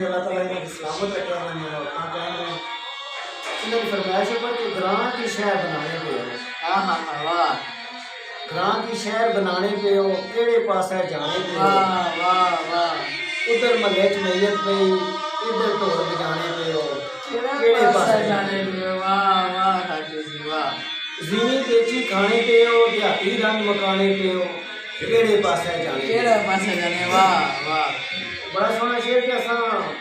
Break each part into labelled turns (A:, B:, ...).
A: अल्लाह ताला ने सलामत रखे हमें मौका कायम रहे इन्होंने फरमाइश पर कि ग्रां की शहर बनाने पे हो
B: हाँ हाँ हाँ वाह
A: ग्रां की शहर बनाने पे हो केड़े पासे जाने पे
B: वाह वाह वाह
A: उधर महल्ले च मैयत पई इधर ढोल बजाने पे हो
B: केड़े पासे जाने पे वाह वाह खाकी जी वाह
A: जीनी बेची खाने पे हो देहाती रंग मकाने पे हो केड़े पासे जाने पे
B: केड़े पासे जाने वाह वाह
A: बड़ा सोना शेर के असा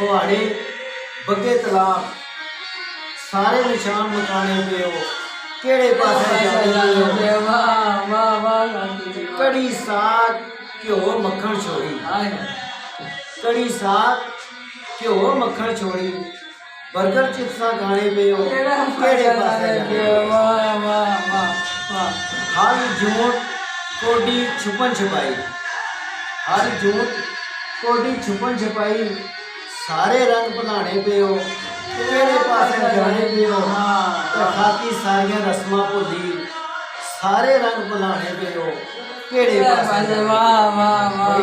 A: थोड़े बगे तलाब सारे निशान मकाने पे हो केड़े पासे कड़ी साग घ्यो मक्खन छोड़ी कड़ी साग घ्यो मक्खन
B: छोड़ी
A: बर्गर चिप्सा खाने पे
B: हो केड़े पासे
A: हर जूट कोडी छुपन छुपाई हर जूट कोडी छुपन छुपाई ਸਾਰੇ ਰੰਗ ਭੁਲਾਣੇ ਪਿਓ ਕਿਹੜੇ ਪਾਸੇ ਜਾਣੇ ਪਿਓ ਹਾਂ? ਤੇ ਖਾਕੀ ਸਾਰੀਆਂ ਰਸਮਾਂ ਭੁੱਲੀ, ਸਾਰੇ ਰੰਗ ਭੁਲਾਣੇ ਪਿਓ ਕਿਹੜੇ ਪਾਸੇ
B: ਵਾਹ ਵਾਹ
A: ਵਾਹ।